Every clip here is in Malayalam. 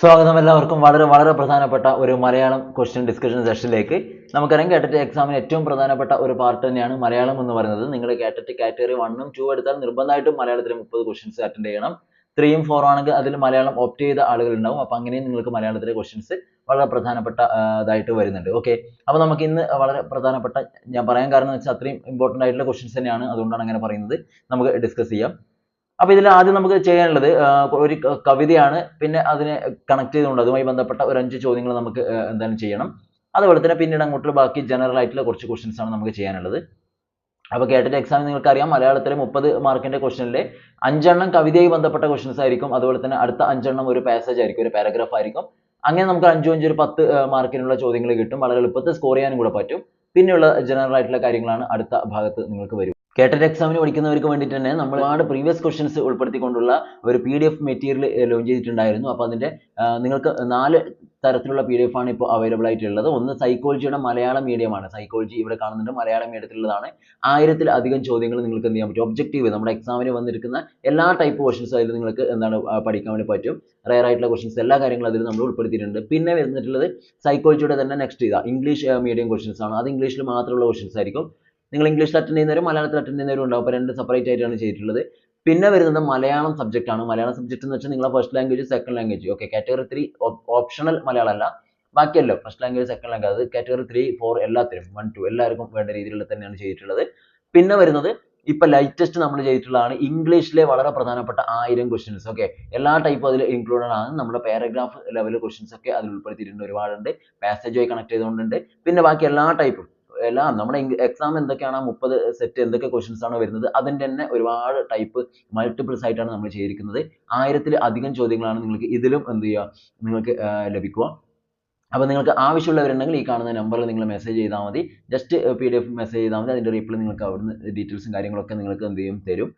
സ്വാഗതം എല്ലാവർക്കും. വളരെ വളരെ പ്രധാനപ്പെട്ട ഒരു മലയാളം ക്വസ്റ്റ്യൻ ഡിസ്കഷൻ സെഷനിലേക്ക് നമുക്കറിയാം കേട്ടിട്ട് എക്സാമിന് ഏറ്റവും പ്രധാനപ്പെട്ട ഒരു പാർട്ട് തന്നെയാണ് മലയാളം എന്ന് പറയുന്നത്. നിങ്ങൾ കേട്ടറ്റ് കാറ്റഗറി വണ്ണും ടു എടുത്താൽ നിർബന്ധമായിട്ടും മലയാളത്തിൽ മുപ്പത് ക്വസ്റ്റ്യൻസ് അറ്റൻഡ് ചെയ്യണം. ത്രീയും ഫോർ ആണെങ്കിൽ അതിൽ മലയാളം ഓപ്റ്റ് ചെയ്ത ആളുകൾ ഉണ്ടാവും. അപ്പോൾ അങ്ങനെയും നിങ്ങൾക്ക് മലയാളത്തിലെ ക്വസ്റ്റ്യൻസ് വളരെ പ്രധാനപ്പെട്ട ഇതായിട്ട് വരുന്നുണ്ട്. ഓക്കെ അപ്പോൾ നമുക്ക് ഇന്ന് വളരെ പ്രധാനപ്പെട്ട ഞാൻ പറയാൻ കാരണം എന്ന് വെച്ചാൽ അത്രയും ഇമ്പോർട്ടന്റ് ആയിട്ടുള്ള ക്വസ്റ്റ്യൻസ് തന്നെയാണ്. അതുകൊണ്ടാണ് അങ്ങനെ പറയുന്നത്. നമുക്ക് ഡിസ്കസ് ചെയ്യാം. അപ്പോൾ ഇതിൽ ആദ്യം നമുക്ക് ചെയ്യാനുള്ളത് ഒരു കവിതയാണ്. പിന്നെ അതിനെ കണക്ട് ചെയ്തുകൊണ്ട് അതുമായി ബന്ധപ്പെട്ട ഒരു അഞ്ച് ചോദ്യങ്ങൾ നമുക്ക് എന്തായാലും ചെയ്യണം. അതുപോലെ തന്നെ പിന്നീട് അങ്ങോട്ട് ബാക്കി ജനറൽ ആയിട്ടുള്ള കുറച്ച് ക്വസ്റ്റ്യൻസ് ആണ് നമുക്ക് ചെയ്യാനുള്ളത്. അപ്പോൾ കേട്ടിട്ട് നിങ്ങൾക്ക് അറിയാം മലയാളത്തിലെ മുപ്പത് മാർക്കിന്റെ ക്വസ്റ്റനിലെ അഞ്ചെണ്ണം കവിതയുമായി ബന്ധപ്പെട്ട ക്വസ്റ്റ്യൻസ് ആയിരിക്കും. അതുപോലെ തന്നെ അടുത്ത അഞ്ചെണ്ണം ഒരു പാസേജ് ആയിരിക്കും ഒരു പാരഗ്രാഫ് ആയിരിക്കും. അങ്ങനെ നമുക്ക് അഞ്ചു അഞ്ച് ഒരു പത്ത് മാർക്കിനുള്ള ചോദ്യങ്ങൾ കിട്ടും. വളരെ എളുപ്പത്തിൽ സ്കോർ ചെയ്യാനും കൂടെ പറ്റും. പിന്നെയുള്ള ജനറൽ ആയിട്ടുള്ള കാര്യങ്ങളാണ് അടുത്ത ഭാഗത്ത് നിങ്ങൾക്ക് വരും. കേട്ടറ്റ് എക്സാമിന് പഠിക്കുന്നവർക്ക് വേണ്ടിയിട്ട് തന്നെ നമ്മൾ ഒരുപാട് പ്രീവിയസ് ക്വസ്റ്റ്യൻസ് ഉൾപ്പെടുത്തിക്കൊണ്ടുള്ള ഒരു P D F material launch ചെയ്തിട്ടുണ്ടായിരുന്നു. അപ്പോൾ അതിന്റെ ആ, നിങ്ങൾക്ക് നാല് തരത്തിലുള്ള പി ഡി എഫ് ആണ് ഇപ്പോൾ അവൈലബിൾ ആയിട്ടുള്ളത്. ഒന്ന് സൈക്കോളജിയുടെ മലയാളം മീഡിയമാണ് സൈക്കോളജി ഇവിടെ കാണുന്നുണ്ട്. മലയാളം മീഡിയത്തിലുള്ളതാണ് ആയിരത്തിൽ അധികം ചോദ്യങ്ങൾ നിങ്ങൾക്ക് എന്ത് ചെയ്യാൻ പറ്റും? ഒബ്ജക്റ്റീവ് നമ്മുടെ എക്സാമിന് വന്നിരിക്കുന്ന എല്ലാ ടൈപ്പ് ക്വസ്റ്റൻസ് അതിൽ നിങ്ങൾക്ക് എന്താണ് പഠിക്കാൻ വേണ്ടി പറ്റും. റയർ ആയിട്ടുള്ള ക്വസ്റ്റ്യൻസ് എല്ലാ കാര്യങ്ങളും അതിൽ നമ്മൾ ഉൾപ്പെടുത്തിയിട്ടുണ്ട്. പിന്നെ വരുന്നിട്ടുള്ളത് സൈക്കോളജിയുടെ തന്നെ നെക്സ്റ്റ് ഇതാ. ഇംഗ്ലീഷ് മീഡിയം ക്വസ്റ്റ്യൻസ് ആണ്. അത് ഇംഗ്ലീഷിൽ മാത്രമുള്ള ക്വസ്റ്റ്യൻസ് ആയിരിക്കും. നിങ്ങൾ ഇംഗ്ലീഷിൽ അറ്റൻഡ് ചെയ്യുന്നവരും മലയാളത്തിൽ അറ്റൻഡ് ചെയ്യുന്നവരും ഉണ്ടാവും. അപ്പോൾ രണ്ട് സെപ്പറേറ്റ് ആയിട്ടാണ് ചെയ്തിട്ടുള്ളത്. പിന്നെ വരുന്നത് മലയാളം സബ്ജക്റ്റ് ആണ്. മലയാളം സബ്ജക്റ്റ് എന്ന് വെച്ചാൽ നിങ്ങളെ first language second language okay category three optional Malayalam അല്ല. ബാക്കിയല്ലോ ഫസ്റ്റ് ലാംഗ്വേജ് സെക്കൻഡ് ലാംഗ്വേജ് അത് കാറ്റഗറി ത്രീ ഫോർ എല്ലാത്തിനും വൺ ടു എല്ലാവർക്കും വേണ്ട രീതിയിൽ തന്നെയാണ് ചെയ്തിട്ടുള്ളത്. പിന്നെ വരുന്നത് ഇപ്പൊ ലൈറ്റസ്റ്റ് നമ്മൾ ചെയ്തിട്ടുള്ളതാണ് ഇംഗ്ലീഷിലെ വളരെ പ്രധാനപ്പെട്ട ആയിരം ക്വസ്റ്റ്യൻസ് ഓക്കെ എല്ലാ ടൈപ്പും അതിൽ ഇൻക്ലൂഡഡ് ആണ്. നമ്മുടെ പാരഗ്രാഫ് ലെവൽ ക്വസ്റ്റ്യൻസ് ഒക്കെ അതിൽ ഉൾപ്പെടുത്തിയിട്ടുണ്ട് ഒരുപാടുണ്ട്. പാസേജുമായി കണക്ട് ചെയ്തുകൊണ്ടുണ്ട്. പിന്നെ ബാക്കി എല്ലാ ടൈപ്പും എല്ലാം നമ്മുടെ എക്സാം എന്തൊക്കെയാണ്? ആ മുപ്പത് സെറ്റ് എന്തൊക്കെ ക്വസ്റ്റ്യൻസ് ആണ് വരുന്നത്? അതിന്റെ തന്നെ ഒരുപാട് ടൈപ്പ് മൾട്ടിപ്പിൾസ് ആയിട്ടാണ് നമ്മൾ ചെയ്തിരിക്കുന്നത്. ആയിരത്തിൽ അധികം ചോദ്യങ്ങളാണ് നിങ്ങൾക്ക് ഇതിലും എന്ത് ചെയ്യുക? നിങ്ങൾക്ക് ലഭിക്കുക. അപ്പോൾ നിങ്ങൾക്ക് ആവശ്യമുള്ളവരുണ്ടെങ്കിൽ ഈ കാണുന്ന നമ്പറിൽ നിങ്ങൾ മെസ്സേജ് ചെയ്താൽ മതി. Just P D F message ചെയ്താൽ മതി. അതിന്റെ റീപ്ലൈ നിങ്ങൾക്ക് അവിടുന്ന് ഡീറ്റെയിൽസും കാര്യങ്ങളൊക്കെ നിങ്ങൾക്ക് എന്ത് ചെയ്യും? തരും.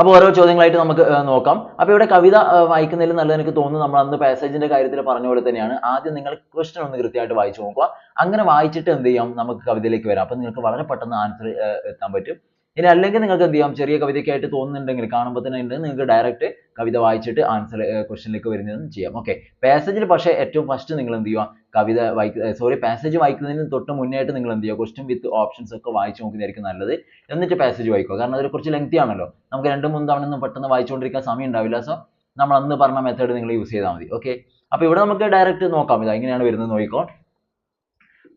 അപ്പോൾ ഓരോ ചോദ്യങ്ങളായിട്ട് നമുക്ക് നോക്കാം. അപ്പോൾ ഇവിടെ കവിത വായിക്കുന്നതിൽ നല്ലത് എനിക്ക് തോന്നുന്നു നമ്മൾ അന്ന് പാസേജിന്റെ കാര്യത്തിൽ പറഞ്ഞ പോലെ തന്നെയാണ്. ആദ്യം നിങ്ങൾ ക്വസ്റ്റൻ ഒന്ന് കൃത്യമായിട്ട് വായിച്ചു നോക്കുക. അങ്ങനെ വായിച്ചിട്ട് എന്ത് ചെയ്യാം? നമുക്ക് കവിതയിലേക്ക് വരാം. അപ്പോൾ നിങ്ങൾക്ക് വളരെ പെട്ടെന്ന് ആൻസർ എത്താൻ പറ്റും. ഇനി അല്ലെങ്കിൽ നിങ്ങൾക്ക് എന്ത് ചെയ്യാം? ചെറിയ കവിതയ്ക്കായിട്ട് തോന്നുന്നുണ്ടെങ്കിൽ കാണുമ്പോൾ തന്നെ ഉണ്ട് നിങ്ങൾക്ക് ഡയറക്റ്റ് കവിത വായിച്ചിട്ട് ആൻസർ ക്വസ്റ്റ്യനിലേക്ക് വരുന്നതും ചെയ്യാം. ഓക്കെ പാസേജിൽ പക്ഷേ ഏറ്റവും ഫസ്റ്റ് നിങ്ങൾ എന്ത് ചെയ്യുക? കവിത വായിക്ക സോറി പാസേജ് വായിക്കുന്നതിന് തൊട്ട് മുന്നേ ആയിട്ട് നിങ്ങൾ എന്ത് ചെയ്യുക? ക്വസ്റ്റ്യൻ വിത്ത് ഓപ്ഷൻസ് ഒക്കെ വായിച്ച് നോക്കുന്നതായിരിക്കും നല്ലത്. എന്നിട്ട് പാസേജ് വായിക്കുക. കാരണം അതിൽ കുറച്ച് ലെങ്തി ആണല്ലോ. നമുക്ക് രണ്ട് മൂന്ന് തവണ ഒന്നും പെട്ടെന്ന് വായിച്ചുകൊണ്ടിരിക്കാൻ സമയം ഉണ്ടാവില്ല. സോ നമ്മൾ അന്ന് പറഞ്ഞ മെത്തേഡ് നിങ്ങൾ യൂസ് ചെയ്താൽ മതി. ഓക്കെ അപ്പോൾ ഇവിടെ നമുക്ക് ഡയറക്റ്റ് നോക്കാം. ഇതാ ഇങ്ങനെയാണ് വരുന്നത് നോക്കിക്കോ.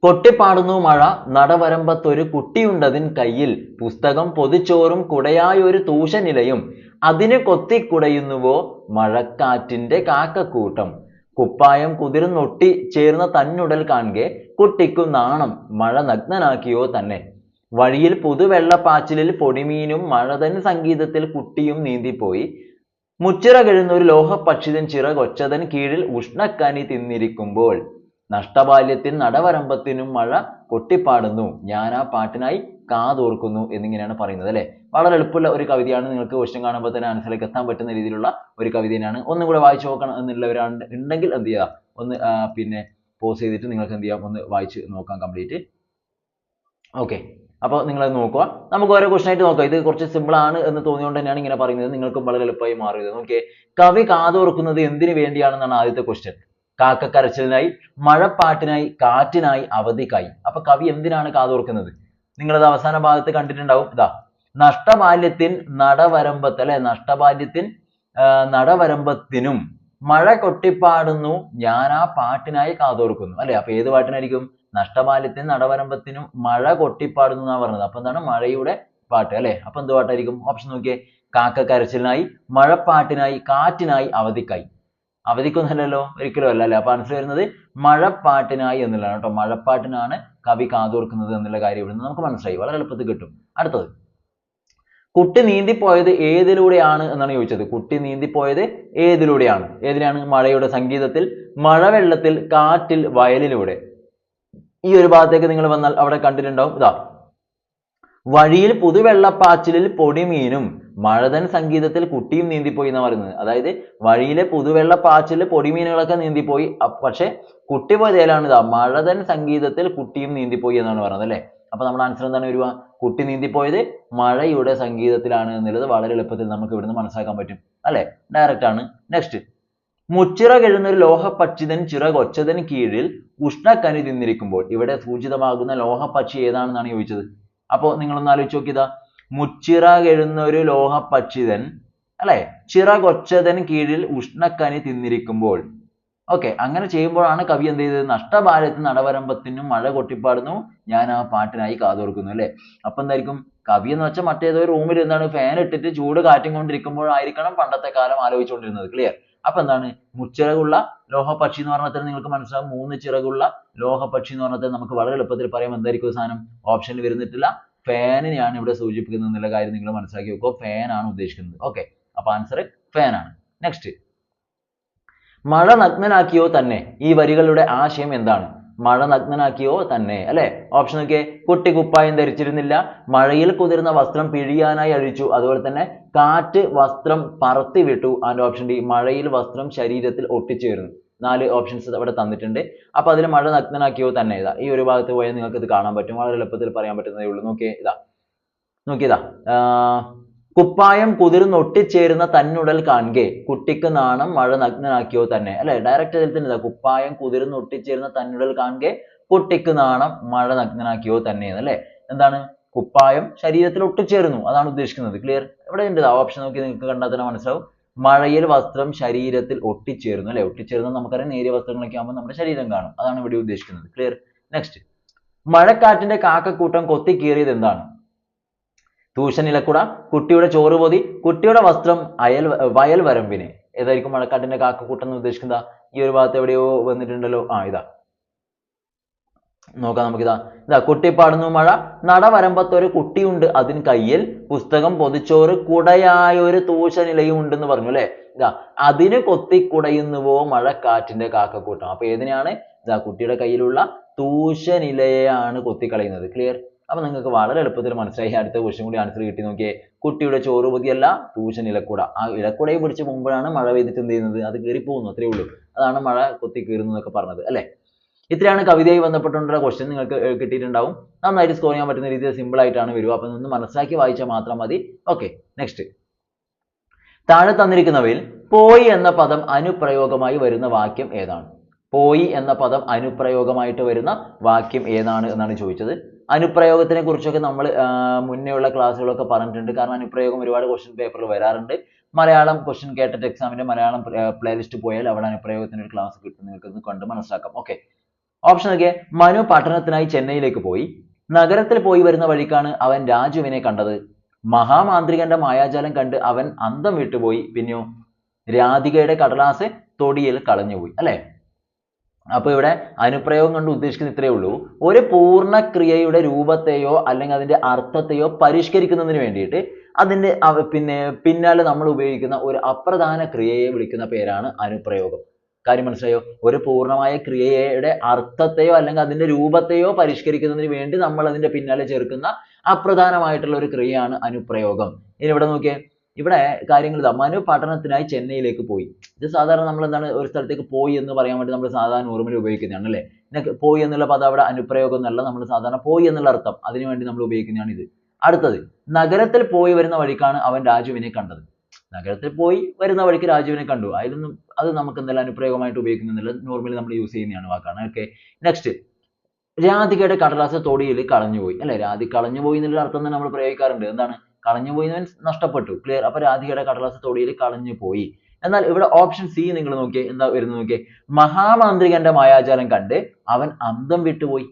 കൊട്ടിപ്പാടുന്നു മഴ നടവരമ്പത്തൊരു കുട്ടിയുണ്ടതിൻ കയ്യിൽ. പുസ്തകം പൊതിച്ചോറും കുടയായൊരു തൂശനിലയും. അതിന് കൊത്തിക്കുടയുന്നുവോ മഴക്കാറ്റിന്റെ കാക്കക്കൂട്ടം. കുപ്പായം കുതിർന്നൊട്ടി ചേർന്ന തന്നുടൽ കാണെ കുട്ടിക്കു നാണം. മഴ നഗ്നനാക്കിയോ തന്നെ. വഴിയിൽ പുതുവെള്ളപ്പാച്ചിലിൽ പൊടിമീനും മഴതൻ സംഗീതത്തിൽ കുട്ടിയും നീന്തിപ്പോയി. മുച്ചിറ കഴിഞ്ഞൊരു ലോഹപക്ഷിതൻ ചിറകൊച്ചതൻ കീഴിൽ ഉഷ്ണക്കനി തിന്നിരിക്കുമ്പോൾ നഷ്ടബാല്യത്തിൽ നടവരമ്പത്തിനും മഴ കൊട്ടിപ്പാടുന്നു ഞാൻ ആ പാട്ടിനായി കാതോർക്കുന്നു എന്നിങ്ങനെയാണ് പറയുന്നത് അല്ലെ? വളരെ എളുപ്പമുള്ള ഒരു കവിതയാണ്. നിങ്ങൾക്ക് ക്വസ്റ്റ്യൻ കാണുമ്പോൾ തന്നെ ആൻസറിലേക്ക് എത്താൻ പറ്റുന്ന രീതിയിലുള്ള ഒരു കവിത തന്നെയാണ്. ഒന്നും കൂടെ വായിച്ചു നോക്കണം എന്നുള്ളവരാണ് ഉണ്ടെങ്കിൽ എന്ത് ചെയ്യുക ഒന്ന് പിന്നെ പോസ് ചെയ്തിട്ട് നിങ്ങൾക്ക് എന്ത് ചെയ്യാം? ഒന്ന് വായിച്ച് നോക്കാം കംപ്ലീറ്റ് ഓക്കെ അപ്പോൾ നിങ്ങൾ നോക്കുക. നമുക്ക് ഓരോ ക്വസ്റ്റൻ ആയിട്ട് നോക്കാം. ഇത് കുറച്ച് സിമ്പിൾ ആണ് എന്ന് തോന്നിയോണ്ട് തന്നെയാണ് ഇങ്ങനെ പറയുന്നത്. നിങ്ങൾക്കും വളരെ എളുപ്പമായി മാറിയത്. നോക്കിയേ കവി കാതോർക്കുന്നത് എന്തിനു വേണ്ടിയാണെന്നാണ് ആദ്യത്തെ ക്വസ്റ്റ്യൻ കാക്കക്കരച്ചിലിനായി മഴപ്പാട്ടിനായി കാറ്റിനായി അവധിക്കായി അപ്പൊ കവി എന്തിനാണ് കാതോർക്കുന്നത്? നിങ്ങളത് അവസാന ഭാഗത്ത് കണ്ടിട്ടുണ്ടാവും. ഇതാ നഷ്ടബാല്യത്തിൻ നടവരമ്പത്ത് അല്ലെ? നഷ്ടബാല്യത്തിൻ നടവരമ്പത്തിനും മഴ കൊട്ടിപ്പാടുന്നു ഞാൻ ആ പാട്ടിനായി കാതോർക്കുന്നു. അല്ലെ? അപ്പൊ ഏത് പാട്ടിനായിരിക്കും? നഷ്ടബാല്യത്തിൻ നടവരമ്പത്തിനും മഴ കൊട്ടിപ്പാടുന്നു എന്നാണ് പറഞ്ഞത്. അപ്പൊ എന്താണ്? മഴയുടെ പാട്ട് അല്ലെ? അപ്പൊ എന്ത് പാട്ടായിരിക്കും? ഓപ്ഷൻ നോക്കിയേ. കാക്ക കാക്കക്കരച്ചിലിനായി മഴപ്പാട്ടിനായി കാറ്റിനായി അവധിക്കായി അവധിക്കൊന്നല്ലല്ലോ ഒരിക്കലും അല്ല അല്ലേ അപ്പൊ ആൻസർ വരുന്നത് മഴപ്പാട്ടിനായി എന്നുള്ളതാണ് കേട്ടോ. മഴപ്പാട്ടിനാണ് കവി കാതോർക്കുന്നത് എന്നുള്ള കാര്യം ഇവിടുന്ന് നമുക്ക് മനസ്സിലായി. വളരെ എളുപ്പത്തിൽ കിട്ടും. അടുത്തത്. കുട്ടി നീന്തിപ്പോയത് ഏതിലൂടെയാണ് എന്നാണ് ചോദിച്ചത്. കുട്ടി നീന്തിപ്പോയത് ഏതിലൂടെയാണ്? ഏതിലാണ്? മഴയുടെ സംഗീതത്തിൽ മഴവെള്ളത്തിൽ കാറ്റിൽ വയലിലൂടെ. ഈ ഒരു ഭാഗത്തേക്ക് നിങ്ങൾ വന്നാൽ അവിടെ കണ്ടിട്ടുണ്ടാവും. ഇതാ. വഴിയിൽ പുതുവെള്ളപ്പാച്ചിലിൽ പൊടിമീനും മഴതൻ സംഗീതത്തിൽ കുട്ടിയും നീന്തിപ്പോയി എന്നാ പറയുന്നത്. അതായത് വഴിയിലെ പുതുവെള്ള പാച്ചിൽ പൊടിമീനുകളൊക്കെ നീന്തിപ്പോയി. പക്ഷെ കുട്ടി പോയത് ഏതാണ് ഇതാ. മഴതൻ സംഗീതത്തിൽ കുട്ടിയും നീന്തിപ്പോയി എന്നാണ് പറയുന്നത് അല്ലെ? അപ്പൊ നമ്മുടെ ആൻസർ എന്താണ് വരുവാ കുട്ടി നീന്തിപ്പോയത് മഴയുടെ സംഗീതത്തിലാണ് എന്നുള്ളത് വളരെ എളുപ്പത്തിൽ നമുക്ക് ഇവിടുന്ന് മനസ്സിലാക്കാൻ പറ്റും. അല്ലെ? ഡയറക്റ്റ് ആണ്. നെക്സ്റ്റ് മുച്ചിറകെഴുന്ന ഒരു ലോഹപക്ഷിതൻ ചിറകൊച്ചതൻ കീഴിൽ ഉഷ്ണക്കനി തിന്നിരിക്കുമ്പോൾ ഇവിടെ സൂചിതമാകുന്ന ലോഹപക്ഷി ഏതാണെന്നാണ് ചോദിച്ചത്? അപ്പോൾ നിങ്ങളൊന്ന് ആലോചിച്ച് നോക്കിയതാ. മുച്ചിറകെഴുന്ന ഒരു ലോഹപക്ഷിതൻ അല്ലെ? ചിറകൊച്ചതൻ കീഴിൽ ഉഷ്ണക്കനി തിന്നിരിക്കുമ്പോൾ. ഓക്കെ അങ്ങനെ ചെയ്യുമ്പോഴാണ് കവി എന്ത് ചെയ്തത്? നഷ്ടഭാരത്ത് നടവരമ്പത്തിനും മഴ കൊട്ടിപ്പാടുന്നു. ഞാൻ ആ പാട്ടിനായി കാതോർക്കുന്നു അല്ലെ? അപ്പൊ എന്തായിരിക്കും? കവി എന്ന് വെച്ചാൽ മറ്റേതോ റൂമിൽ എന്താണ് ഫാൻ ഇട്ടിട്ട് ചൂട് കാറ്റും കൊണ്ടിരിക്കുമ്പോഴായിരിക്കണം പണ്ടത്തെ കാലം ആലോചിച്ചുകൊണ്ടിരുന്നത് ക്ലിയർ അപ്പൊ എന്താണ്? മുച്ചിറകുള്ള ലോഹപക്ഷി എന്ന് പറഞ്ഞാൽ നിങ്ങൾക്ക് മനസ്സിലാവും. മൂന്ന് ചിറകുള്ള ലോഹപക്ഷി എന്ന് പറഞ്ഞാൽ നമുക്ക് വളരെ എളുപ്പത്തിൽ പറയാം. എന്തായിരിക്കും സാധനം? ഓപ്ഷനിൽ വരുന്നിട്ടില്ല. ഫാനിനെയാണ് ഇവിടെ സൂചിപ്പിക്കുന്നത് എന്നുള്ള കാര്യം നിങ്ങൾ മനസ്സിലാക്കി വെക്കുക ഫാനാണ് ആണ് ഉദ്ദേശിക്കുന്നത്. ഓക്കെ അപ്പൊ ആൻസർ ഫാനാണ് ആണ് നെക്സ്റ്റ് മഴ നഗ്നനാക്കിയോ തന്നെ? ഈ വരികളുടെ ആശയം എന്താണ്? മഴ നഗ്നനാക്കിയോ തന്നെ? അല്ലെ? ഓപ്ഷൻ നോക്കിയേ. കുട്ടി കുപ്പായം ധരിച്ചിരുന്നില്ല. മഴയിൽ കുതിർന്ന വസ്ത്രം പിഴിയാനായി അഴിച്ചു. അതുപോലെ തന്നെ കാറ്റ് വസ്ത്രം പറത്തി വിട്ടു ആൻഡ് ഓപ്ഷൻ ഡി മഴയിൽ വസ്ത്രം ശരീരത്തിൽ ഒട്ടിച്ചേർന്നു. നാല് ഓപ്ഷൻസ് അവിടെ തന്നിട്ടുണ്ട്. അപ്പൊ അതിൽ മഴ നഗ്നനാക്കിയോ തന്നെ ഇതാ. ഈ ഒരു ഭാഗത്ത് പോയാൽ നിങ്ങൾക്ക് ഇത് കാണാൻ പറ്റും. വളരെ എളുപ്പത്തിൽ പറയാൻ പറ്റുന്നതേ ഉള്ളൂ. നോക്കിയേ ഇതാ. നോക്കിയതാ. കുപ്പായം കുതിർന്നൊട്ടിച്ചേരുന്ന തന്നുടൽ കാണുക. കുട്ടിക്ക് നാണം മഴ നഗ്നനാക്കിയോ തന്നെ. അല്ലെ? ഡയറക്റ്റ് അതിൽ തന്നെ കുപ്പായം കുതിർന്നൊട്ടിച്ചേരുന്ന തന്നുടൽ കാണുക. കുട്ടിക്ക് നാണം മഴ നഗ്നനാക്കിയോ തന്നെ. അല്ലെ? എന്താണ്? കുപ്പായം ശരീരത്തിൽ ഒട്ടിച്ചേരുന്നു. അതാണ് ഉദ്ദേശിക്കുന്നത്. ക്ലിയർ ഇവിടെ ഉണ്ട് ഓപ്ഷൻ നോക്കി നിങ്ങൾക്ക് കണ്ടാൽ തന്നെ മനസ്സിലാവും. മഴയിൽ വസ്ത്രം ശരീരത്തിൽ ഒട്ടിച്ചേരുന്നു അല്ലെ? ഒട്ടിച്ചേരുന്നത് നമുക്കറിയാം നേരിയ വസ്ത്രങ്ങളൊക്കെ ആകുമ്പോൾ നമ്മുടെ ശരീരം കാണും. അതാണ് ഇവിടെ ഉദ്ദേശിക്കുന്നത്. ക്ലിയർ നെക്സ്റ്റ് മഴക്കാറ്റിന്റെ കാക്കക്കൂട്ടം കൊത്തി കീറിയത് എന്താണ് തൂഷനിലക്കുട കുട്ടിയുടെ ചോറ് പൊതി കുട്ടിയുടെ വസ്ത്രം അയൽ വയൽ വരമ്പിനെ. ഏതായിരിക്കും മഴക്കാട്ടിന്റെ കാക്കക്കൂട്ടം എന്ന് ഉദ്ദേശിക്കുന്നത്? ഈ ഒരു ഭാഗത്ത് എവിടെയോ വന്നിട്ടുണ്ടല്ലോ. ആ ഇതാ. നോക്കാം നമുക്കിതാ. ഇതാ കുട്ടി പാടുന്നു മഴ നടവരമ്പത്തൊരു കുട്ടിയുണ്ട് അതിന് കയ്യിൽ. പുസ്തകം പൊതിച്ചോറ് കുടയായൊരു തൂശനിലയും ഉണ്ടെന്ന് പറഞ്ഞു അല്ലെ? ഇതാ അതിന് കൊത്തി കുടയുന്നുവോ മഴക്കാറ്റിന്റെ കാക്കക്കൂട്ടം. അപ്പൊ ഏതിനാണ് ഇതാ കുട്ടിയുടെ കയ്യിലുള്ള തൂശനിലയാണ് കൊത്തിക്കളയുന്നത്. ക്ലിയർ അപ്പൊ നിങ്ങൾക്ക് വളരെ എളുപ്പത്തിൽ മനസ്സിലായി. അടുത്ത ക്വസ്റ്റ്യൻ കൂടി ആൻസർ കിട്ടി നോക്കിയേ. കുട്ടിയുടെ ചോറ് പൊതിയല്ല തൂശൻ ഇലക്കുട ആ ഇലക്കുടയെ പിടിച്ച് മുമ്പാണ് മഴ പെയ്തിട്ട് എന്ത് ചെയ്യുന്നത്? അത് കയറി പോകുന്നു അത്രേ ഉള്ളൂ. അതാണ് മഴ കൊത്തി കീറുന്നതൊക്കെ പറഞ്ഞത് അല്ലെ? ഇത്രയാണ് കവിതയായി ബന്ധപ്പെട്ടുള്ള ക്വസ്റ്റ്യൻ നിങ്ങൾക്ക് കിട്ടിയിട്ടുണ്ടാവും. നന്നായിട്ട് സ്കോർ ചെയ്യാൻ പറ്റുന്ന രീതിയിൽ സിമ്പിൾ ആയിട്ടാണ് വരിക. അപ്പൊ ഒന്ന് മനസ്സിലാക്കി വായിച്ചാൽ മാത്രം മതി. ഓക്കെ നെക്സ്റ്റ് താഴെ തന്നിരിക്കുന്നവയിൽ പോയി എന്ന പദം അനുപ്രയോഗമായി വരുന്ന വാക്യം ഏതാണ്? പോയി എന്ന പദം അനുപ്രയോഗമായിട്ട് വരുന്ന വാക്യം ഏതാണ് എന്നാണ് ചോദിച്ചത്. അനുപ്രയോഗത്തിനെ കുറിച്ചൊക്കെ നമ്മൾ മുന്നേ ഉള്ള ക്ലാസ്സുകളൊക്കെ പറഞ്ഞിട്ടുണ്ട്. കാരണം അനുപ്രയോഗം ഒരുപാട് ക്വസ്റ്റ്യൻ പേപ്പറിൽ വരാറുണ്ട്. മലയാളം ക്വസ്റ്റ്യൻ കേട്ടിട്ട് എക്സാമിന്റെ മലയാളം പ്ലേലിസ്റ്റ് പോയാൽ അവിടെ അനുപ്രയോഗത്തിന് ഒരു ക്ലാസ് കിട്ടും. നിങ്ങൾക്ക് കണ്ട് മനസ്സിലാക്കാം. ഓക്കെ ഓപ്ഷൻ നോക്കിയേ മനു പഠനത്തിനായി ചെന്നൈയിലേക്ക് പോയി. നഗരത്തിൽ പോയി വരുന്ന വഴിക്കാണ് അവൻ രാജുവിനെ കണ്ടത്. മഹാമാന്ത്രികന്റെ മായാജാലം കണ്ട് അവൻ അന്തം വിട്ടുപോയി. പിന്നെയോ രാധികയുടെ കടലാസ് തൊടിയിൽ കളഞ്ഞുപോയി അല്ലെ? അപ്പൊ ഇവിടെ അനുപ്രയോഗം കൊണ്ട് ഉദ്ദേശിക്കുന്നത് ഇത്രയേ ഉള്ളൂ. ഒരു പൂർണ ക്രിയയുടെ രൂപത്തെയോ അല്ലെങ്കിൽ അതിന്റെ അർത്ഥത്തെയോ പരിഷ്കരിക്കുന്നതിന് വേണ്ടിയിട്ട് അതിന്റെ പിന്നെ പിന്നാലെ നമ്മൾ ഉപയോഗിക്കുന്ന ഒരു അപ്രധാന ക്രിയയെ വിളിക്കുന്ന പേരാണ് അനുപ്രയോഗം. കാര്യം മനസ്സിലായോ? ഒരു പൂർണമായ ക്രിയയുടെ അർത്ഥത്തെയോ അല്ലെങ്കിൽ അതിന്റെ രൂപത്തെയോ പരിഷ്കരിക്കുന്നതിന് വേണ്ടി നമ്മൾ അതിന്റെ പിന്നാലെ ചേർക്കുന്ന അപ്രധാനമായിട്ടുള്ള ഒരു ക്രിയയാണ് അനുപ്രയോഗം. ഇനി ഇവിടെ നോക്കിയേ. ഇവിടെ കാര്യങ്ങൾ മനു പഠനത്തിനായി ചെന്നൈയിലേക്ക് പോയി. ഇത് സാധാരണ നമ്മൾ എന്താണ് ഒരു സ്ഥലത്തേക്ക് പോയി എന്ന് പറയാൻ വേണ്ടി നമ്മൾ സാധാരണ ഓർമ്മയിൽ ഉപയോഗിക്കുന്നതാണ് അല്ലേ? പോയി എന്നുള്ള പദം അവിടെ അനുപ്രയോഗം എന്നല്ല. നമ്മൾ സാധാരണ പോയി എന്നുള്ള അർത്ഥം. അതിനുവേണ്ടി നമ്മൾ ഉപയോഗിക്കുന്നതാണ് ഇത്. അടുത്തത് നഗരത്തിൽ പോയി വരുന്ന വഴിക്കാണ് അവൻ രാജുവിനെ കണ്ടത്. നഗരത്തിൽ പോയി വരുന്ന വഴിക്ക് രാജുവിനെ കണ്ടു. അതിലൊന്നും അത് നമുക്ക് എന്തായാലും അനുപ്രയോഗമായിട്ട് ഉപയോഗിക്കുന്നില്ല നോർമലി നമ്മൾ യൂസ് ചെയ്യുന്നതാണ് വാക്കാണ്. ഓക്കെ നെക്സ്റ്റ് രാധികയുടെ കടലാസ് തൊടിയിൽ കളഞ്ഞുപോയി. അല്ലെ? രാധി കളഞ്ഞുപോയി എന്നുള്ള അർത്ഥം തന്നെ നമ്മൾ പ്രയോഗിക്കാറുണ്ട്. എന്താണ്? കളഞ്ഞുപോയി മീൻസ് നഷ്ടപ്പെട്ടു. ക്ലിയർ അപ്പൊ രാധികയുടെ കടലാസ് തൊടിയിൽ കളഞ്ഞുപോയി. എന്നാൽ ഇവിടെ ഓപ്ഷൻ സി നിങ്ങൾ നോക്കിയേ എന്താ വരുന്നത് നോക്കിയേ? മഹാമാന്ത്രികന്റെ മായാജാലം കണ്ട് അവൻ അന്തം വിട്ടുപോയി.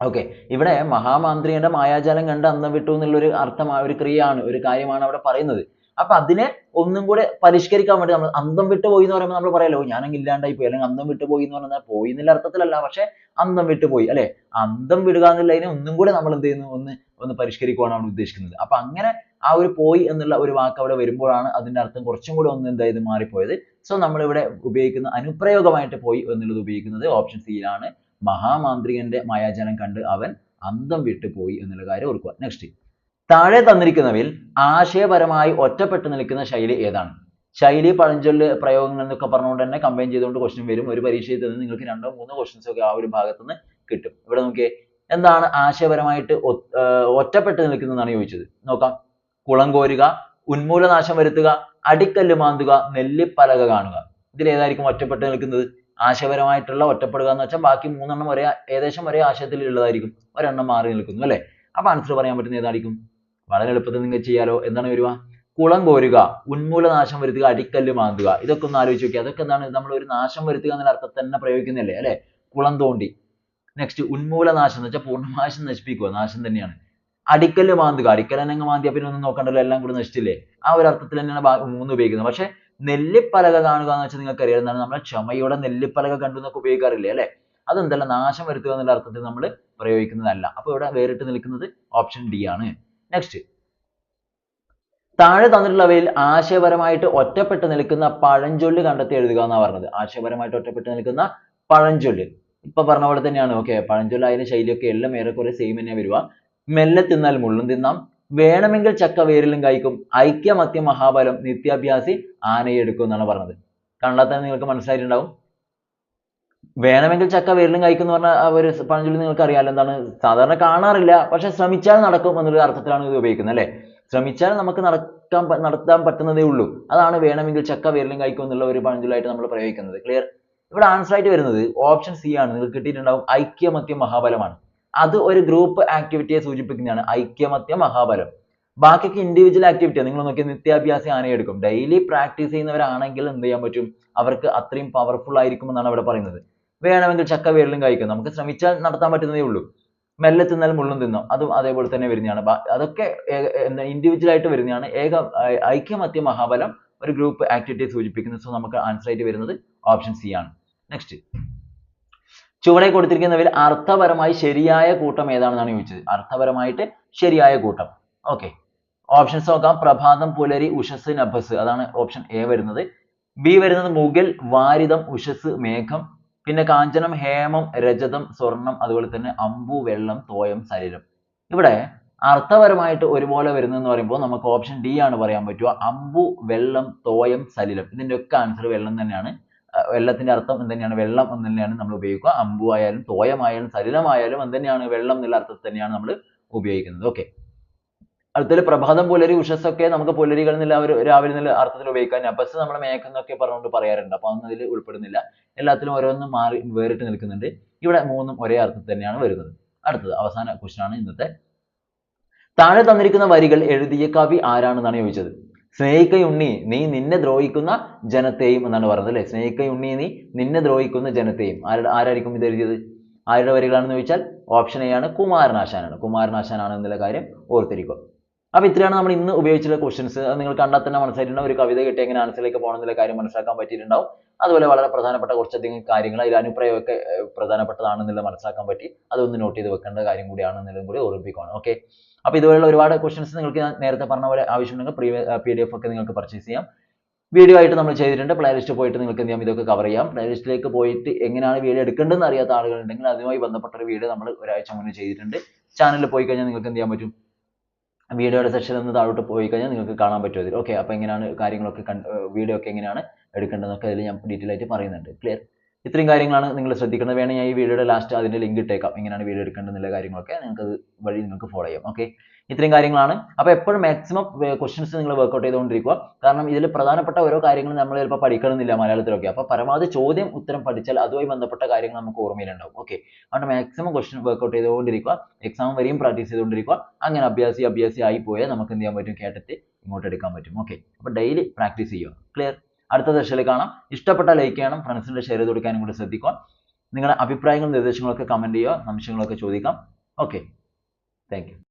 ഓക്കെ ഇവിടെ മഹാമാന്ത്രികന്റെ മായാജാലം കണ്ട് അന്തം വിട്ടു എന്നുള്ള ഒരു അർത്ഥം ഒരു ക്രിയയാണ് ഒരു കാര്യമാണ് അവിടെ പറയുന്നത്. അപ്പൊ അതിനെ ഒന്നും കൂടെ പരിഷ്കരിക്കാൻ വേണ്ടി നമ്മൾ അന്തം വിട്ടു പോയി എന്ന് പറയുമ്പോൾ നമ്മൾ പറയല്ലോ ഞാനങ്ങ് ഇല്ലാണ്ടായി പോയി. അല്ലെങ്കിൽ അന്തം വിട്ടു പോയി എന്ന് പറഞ്ഞാൽ പോയി എന്നുള്ള അർത്ഥത്തിലല്ല പക്ഷെ അന്തം വിട്ടു പോയി അല്ലെ? അന്തം വിടുക എന്നുള്ളതിനെ ഒന്നും കൂടെ നമ്മൾ എന്ത് ചെയ്യുന്നു? ഒന്ന് ഒന്ന് പരിഷ്കരിക്കുവാണ് അവിടെ ഉദ്ദേശിക്കുന്നത്. അപ്പൊ അങ്ങനെ ആ ഒരു പോയി എന്നുള്ള ഒരു വാക്ക് അവിടെ വരുമ്പോഴാണ് അതിന്റെ അർത്ഥം കുറച്ചും കൂടെ ഒന്ന് എന്തായത് മാറിപ്പോയത്. സോ നമ്മൾ ഇവിടെ ഉപയോഗിക്കുന്ന അനുപ്രയോഗമായിട്ട് പോയി എന്നുള്ളത് ഉപയോഗിക്കുന്നത് ഓപ്ഷൻ സിയിലാണ്. മഹാമാന്ത്രികന്റെ മായാജാലം കണ്ട് അവൻ അന്തം വിട്ടു പോയി എന്നുള്ള കാര്യം ഓർക്കുക. നെക്സ്റ്റ് താഴെ തന്നിരിക്കുന്നവയിൽ ആശയപരമായി ഒറ്റപ്പെട്ടു നിൽക്കുന്ന ശൈലി ഏതാണ്? ശൈലി പഴഞ്ചൊല്ല് പ്രയോഗങ്ങൾ എന്നൊക്കെ പറഞ്ഞുകൊണ്ട് തന്നെ കമ്പൈൻ ചെയ്തുകൊണ്ട് ക്വസ്റ്റ്യൻ വരും. ഒരു പരീക്ഷയിൽ തന്നെ നിങ്ങൾക്ക് രണ്ടോ മൂന്നോ ക്വസ്റ്റ്യൻസ് ഒക്കെ ആ ഒരു ഭാഗത്ത് നിന്ന് കിട്ടും. ഇവിടെ നോക്കിയേ എന്താണ് ആശയപരമായിട്ട് ഒറ്റപ്പെട്ടു നിൽക്കുന്നതെന്നാണ് ചോദിച്ചത്. നോക്കാം. കുളം കോരുക ഉന്മൂലനാശം വരുത്തുക അടിക്കല്ല് മാന്തുക നെല്ലിപ്പലക കാണുക. ഇതിൽ ഏതായിരിക്കും ഒറ്റപ്പെട്ട് നിൽക്കുന്നത്? ആശയപരമായിട്ടുള്ള ഒറ്റപ്പെടുക എന്ന് വെച്ചാൽ ബാക്കി മൂന്നെണ്ണം ഒരേ ഏകദേശം ഒരേ ആശയത്തിൽ ഉള്ളതായിരിക്കും ഒരെണ്ണം മാറി നിൽക്കുന്നു അല്ലേ? അപ്പൊ ആൻസർ പറയാൻ പറ്റുന്ന ഏതായിരിക്കും? വളരെ എളുപ്പത്തിൽ നിങ്ങൾക്ക് ചെയ്യാലോ? എന്താണ് വരിക? കുളം കോരുക ഉന്മൂലനാശം വരുത്തുക അടിക്കല്ല് മാന്തുക. ഇതൊക്കെ ഒന്ന് ആലോചിച്ച് നോക്കിയേ അതൊക്കെ എന്താണ്? നമ്മൾ ഒരു നാശം വരുത്തുക എന്നുള്ള അർത്ഥത്തിൽ തന്നെ പ്രയോഗിക്കുന്നതല്ലേ അല്ലേ? കുളം തോണ്ടി. നെക്സ്റ്റ് ഉന്മൂലനാശം എന്ന് വെച്ചാൽ പൂർണനാശം നശിപ്പിക്കുക നാശം തന്നെയാണ്. അടിക്കല്ല് മാന്തുക അടിക്കൽ തന്നെ മാന്തിയ പിന്നെ ഒന്നും നോക്കണ്ടല്ലോ എല്ലാം കൂടി നശിച്ചില്ലേ? ആ ഒരു അർത്ഥത്തിൽ തന്നെയാണ് മൂന്ന് ഉപയോഗിക്കുന്നത്. പക്ഷേ നെല്ലിപ്പലക കാണുക എന്ന് വെച്ചാൽ നിങ്ങൾക്ക് അറിയാം എന്താണ്? നമ്മൾ ക്ഷമയുടെ നെല്ലിപ്പലക കണ്ടു എന്നൊക്കെ ഉപയോഗിക്കാറില്ലേ അല്ലെ? അതെന്തല്ല നാശം വരുത്തുക എന്നുള്ള അർത്ഥത്തിൽ നമ്മൾ പ്രയോഗിക്കുന്നതല്ല. അപ്പൊ ഇവിടെ വേറിട്ട് നിൽക്കുന്നത് ഓപ്ഷൻ ഡി ആണ്. നെക്സ്റ്റ് താഴെ തന്നിട്ടുള്ളവയിൽ ആശയപരമായിട്ട് ഒറ്റപ്പെട്ട് നിൽക്കുന്ന പഴഞ്ചൊല്ല് കണ്ടെത്തി എഴുതുക എന്നാ പറഞ്ഞത്. ആശയപരമായിട്ട് ഒറ്റപ്പെട്ട് നിൽക്കുന്ന പഴഞ്ചൊല്ല്. ഇപ്പൊ പറഞ്ഞ പോലെ തന്നെയാണ്. ഓക്കെ പഴഞ്ചൊല്ല് അതിന്റെ ശൈലിയൊക്കെ എല്ലാം ഏറെക്കുറെ സെയിം തന്നെ വരിക. മെല്ലെ തിന്നാൽ മുള്ളും തിന്നാം. വേണമെങ്കിൽ ചക്ക വേരിലും കായ്ക്കും. ഐക്യമത്യ മഹാബലം നിത്യാഭ്യാസി ആനയെടുക്കും എന്നാണ് പറഞ്ഞത്. കണ്ടാൽ തന്നെ നിങ്ങൾക്ക് മനസ്സിലായിട്ടുണ്ടാവും. വേണമെങ്കിൽ ചക്ക വേരിലും എന്ന് പറഞ്ഞ ഒരു പഴഞ്ചൊല്ലി നിങ്ങൾക്ക് അറിയാലോ എന്താണ്? സാധാരണ കാണാറില്ല പക്ഷെ ശ്രമിച്ചാൽ നടക്കും എന്നുള്ള അർത്ഥത്തിലാണ് ഇത് ഉപയോഗിക്കുന്നത് അല്ലേ? ശ്രമിച്ചാൽ നമുക്ക് നടക്കാൻ നടത്താൻ പറ്റുന്നതേ ഉള്ളൂ. അതാണ് വേണമെങ്കിൽ ചക്ക വേരിലും കായ്ക്കും എന്നുള്ള ഒരു പഴഞ്ചൊല്ലായിട്ട് നമ്മൾ പ്രയോഗിക്കുന്നത്. ക്ലിയർ ഇവിടെ ആൻസർ ആയിട്ട് വരുന്നത് ഓപ്ഷൻ സി ആണ്. നിങ്ങൾക്ക് കിട്ടിയിട്ടുണ്ടാവും ഐക്യമത്യ മഹാബലമാണ്. അത് ഒരു ഗ്രൂപ്പ് ആക്ടിവിറ്റിയെ സൂചിപ്പിക്കുന്നതാണ് ഐക്യമത്യ മഹാബലം. ബാക്കിയൊക്കെ ഇൻഡിവിജ്വൽ ആക്ടിവിറ്റിയാണ് നിങ്ങൾ നോക്കിയാൽ നിത്യാഭ്യാസി ആനയെടുക്കും ഡെയിലി പ്രാക്ടീസ് ചെയ്യുന്നവരാണെങ്കിൽ എന്ത് ചെയ്യാൻ പറ്റും? അവർക്ക് അത്രയും പവർഫുൾ ആയിരിക്കും എന്നാണ് ഇവിടെ പറയുന്നത്. വേണമെങ്കിൽ ചക്ക വിരലും കഴിക്കും നമുക്ക് ശ്രമിച്ചാൽ നടത്താൻ പറ്റുന്നതേ ഉള്ളൂ. മെല്ലെ തിന്നാൽ മുള്ളും തിന്നോ. അതും അതേപോലെ തന്നെ വരുന്നതാണ്. അതൊക്കെ ഇൻഡിവിജ്വൽ ആയിട്ട് വരുന്നതാണ്. ഏക ഐക്യമത്യ മഹാബലം ഒരു ഗ്രൂപ്പ് ആക്ടിവിറ്റി സൂചിപ്പിക്കുന്നു. സോ നമുക്ക് ആൻസർ ആയിട്ട് വരുന്നത് ഓപ്ഷൻ സി ആണ്. നെക്സ്റ്റ് ചുവടെ കൊടുത്തിരിക്കുന്നവയിൽ അർത്ഥപരമായി ശരിയായ കൂട്ടം ഏതാണെന്നാണ് ചോദിച്ചത്? അർത്ഥപരമായിട്ട് ശരിയായ കൂട്ടം. ഓക്കെ ഓപ്ഷൻസ് നോക്കാം. പ്രഭാതം പുലരി ഉഷസ് നഭസ്. അതാണ് ഓപ്ഷൻ എ വരുന്നത്. ബി വരുന്നത് മുകിൽ വാരിതം ഉഷസ് മേഘം പിന്നെ കാഞ്ചനം ഹേമം രജതം സ്വർണം അതുപോലെ തന്നെ അമ്പു വെള്ളം തോയം ശരീരം. ഇവിടെ അർത്ഥപരമായിട്ട് ഒരുപോലെ വരുന്നതെന്ന് പറയുമ്പോൾ നമുക്ക് ഓപ്ഷൻ ഡി ആണ് പറയാൻ പറ്റുക. അമ്പു വെള്ളം തോയം സലിലം ഇതിന്റെ ഒക്കെ ആൻസർ വെള്ളം തന്നെയാണ്. വെള്ളത്തിന്റെ അർത്ഥം എന്ത് തന്നെയാണ് വെള്ളം എന്ന് തന്നെയാണ് നമ്മൾ ഉപയോഗിക്കുക. അമ്പു ആയാലും തോയമായാലും സലിലമായാലും എന്ത് തന്നെയാണ് വെള്ളം എന്നുള്ള അർത്ഥത്തിൽ തന്നെയാണ് നമ്മൾ ഉപയോഗിക്കുന്നത്. ഓക്കെ അടുത്തതിൽ പ്രഭാതം പുലരി ഉഷസ്സൊക്കെ നമുക്ക് പുലരികൾ എന്നുള്ള ഒരു രാവിലെ എന്നുള്ള അർത്ഥത്തിൽ ഉപയോഗിക്കാം നമ്മുടെ നമ്മൾ മേഘന്നൊക്കെ പറഞ്ഞുകൊണ്ട് പറയാറുണ്ട്. അപ്പൊ അതൊന്നും ഉൾപ്പെടുന്നില്ല. എല്ലാത്തിലും ഓരോന്നും മാറി വേറിട്ട് നിൽക്കുന്നുണ്ട്. ഇവിടെ മൂന്നും ഒരേ അർത്ഥത്തിൽ തന്നെയാണ് വരുന്നത്. അടുത്തത് അവസാന ക്വസ്റ്റൻ ആണ് ഇന്നത്തെ. താഴെ തന്നിരിക്കുന്ന വരികൾ എഴുതിയ കവി ആരാണെന്നാണ് ചോദിച്ചത്? സ്നേഹിക്കയുണ്ണി നീ നിന്നെ ദ്രോഹിക്കുന്ന ജനത്തെയും എന്നാണ് പറഞ്ഞത് അല്ലെ? സ്നേഹിക്കയുണ്ണി നീ നിന്നെ ദ്രോഹിക്കുന്ന ജനത്തെയും. ആരുടെ ആരായിരിക്കും ഇത് എഴുതിയത്? ആരുടെ വരികളാണെന്ന് ചോദിച്ചാൽ ഓപ്ഷൻ എ ആണ് കുമാരനാശാനാണ്. കുമാരനാശാനാണ് എന്നുള്ള കാര്യം ഓർത്തിരിക്കുക. അപ്പൊ ഇത്രയാണ് നമ്മൾ ഇന്ന് ഉപയോഗിച്ചിട്ടുള്ള ക്വസ്റ്റ്യൻസ് നിങ്ങൾ കണ്ടാൽ തന്നെ മനസ്സിലായിട്ടുണ്ടാവും ഒരു കവിത കിട്ടി എങ്ങനെ ആൻസറിലേക്ക് പോകണം എന്നുള്ള കാര്യം മനസ്സിലാക്കാൻ പറ്റിയിട്ടുണ്ടാവും. അതുപോലെ വളരെ പ്രധാനപ്പെട്ട കുറച്ചധികം കാര്യങ്ങൾ അതിൽ അനുപ്രയോഗമൊക്കെ ഏർ, പ്രധാനപ്പെട്ടതാണെന്നുള്ളത് മനസ്സിലാക്കാൻ പറ്റി. അതൊന്ന് നോട്ട് ചെയ്ത് വെക്കേണ്ട കാര്യം കൂടിയാണ് എന്നുള്ളതും കൂടി ഓർമ്മിപ്പിക്കുകയാണ് ഓക്കെ അപ്പോൾ ഇതുപോലുള്ള ഒരുപാട് ക്വസ്റ്റ്യൻസ് നിങ്ങൾക്ക് ഞാൻ നേരത്തെ പറഞ്ഞ പോലെ ആവശ്യമുണ്ടെങ്കിൽ പ്രീ പി ഡി എഫ് ഒക്കെ നിങ്ങൾക്ക് പർച്ചേസ് ചെയ്യാം. വീഡിയോ ആയിട്ട് നമ്മൾ ചെയ്തിട്ടുണ്ട്. പ്ലേലിസ്റ്റ് പോയിട്ട് നിങ്ങൾക്ക് എന്ത് ചെയ്യാം? ഇതൊക്കെ കവർ ചെയ്യാം. പ്ലേലിസ്റ്റിലേക്ക് പോയിട്ട് എങ്ങനെയാണ് വീഡിയോ എടുക്കേണ്ടതെന്ന് അറിയാത്ത ആളുകളുണ്ടെങ്കിൽ അതുമായി ബന്ധപ്പെട്ട ഒരു വീഡിയോ നമ്മൾ ഒരാഴ്ച മുന്നേ ചെയ്തിട്ടുണ്ട്. ചാനലിൽ പോയി കഴിഞ്ഞാൽ നിങ്ങൾക്ക് എന്ത് ചെയ്യാൻ പറ്റും? വീഡിയോയുടെ സെക്ഷൻ ഒന്ന് താഴോട്ട് പോയി കഴിഞ്ഞാൽ നിങ്ങൾക്ക് കാണാൻ പറ്റും അതിൽ. ഓക്കെ അപ്പോൾ എങ്ങനെയാണ് കാര്യങ്ങളൊക്കെ വീഡിയോ ഒക്കെ എങ്ങനെയാണ് എടുക്കേണ്ടതെന്നൊക്കെ അതിൽ ഞാൻ ഡീറ്റെയിൽ ആയിട്ട് പറയുന്നുണ്ട്. ക്ലിയർ ഇത്രയും കാര്യങ്ങളാണ് നിങ്ങൾ ശ്രദ്ധിക്കേണ്ടത്. വേണമെങ്കിൽ ഞാൻ ഈ വീഡിയോയുടെ ലാസ്റ്റ് അതിന്റെ ലിങ്ക് ഇട്ടേക്കാം. എങ്ങനെയാണ് വീഡിയോ എടുക്കേണ്ടതെന്നുള്ള കാര്യങ്ങളൊക്കെ നിങ്ങൾക്ക് വഴി നിങ്ങൾക്ക് ഫോളോ ചെയ്യാം. ഓക്കെ ഇത്രയും കാര്യങ്ങളാണ്. അപ്പോൾ എപ്പോഴും മാക്സിമം ക്വസ്റ്റ്യൻസ് നിങ്ങൾ വർക്ക്ഔട്ട് ചെയ്തുകൊണ്ടിരിക്കുക. കാരണം ഇതിൽ പ്രധാനപ്പെട്ട ഓരോ കാര്യങ്ങളും നമ്മൾ ചിലപ്പോൾ പഠിക്കണമെന്നില്ല മലയാളത്തിലൊക്കെ. അപ്പോൾ പരമാവധി ചോദ്യം ഉത്തരം പഠിച്ചാൽ അതുമായി ബന്ധപ്പെട്ട കാര്യങ്ങൾ നമുക്ക് ഓർമ്മയിലുണ്ടാവും. ഓക്കെ അതുകൊണ്ട് മാക്സിമം ക്വസ്റ്റ്യൻ വർക്ക്ഔട്ട് ചെയ്തുകൊണ്ടിരിക്കുക. എക്സാം വരെയും പ്രാക്ടീസ് ചെയ്തുകൊണ്ടിരിക്കുക. അങ്ങനെ അഭ്യാസി അഭ്യാസി ആയി പോയാൽ നമുക്ക് എന്ത് ചെയ്യാൻ പറ്റും? കേട്ടിട്ട് ഇങ്ങോട്ട് എടുക്കാൻ പറ്റും. ഓക്കെ അപ്പോൾ ഡെയിലി പ്രാക്ടീസ് ചെയ്യുക. ക്ലിയർ അടുത്ത ദശയിൽ കാണാം. ഇഷ്ടപ്പെട്ട ലൈക്ക് ചെയ്യണം. ഫ്രണ്ട്സിന്റെ ഷെയർ ചെയ്ത് കൊടുക്കാനും കൂടി ശ്രദ്ധിക്കുക. നിങ്ങളുടെ അഭിപ്രായങ്ങളും നിർദ്ദേശങ്ങളൊക്കെ കമന്റ് ചെയ്യുക. സംശയങ്ങളൊക്കെ ചോദിക്കാം. Okay thank you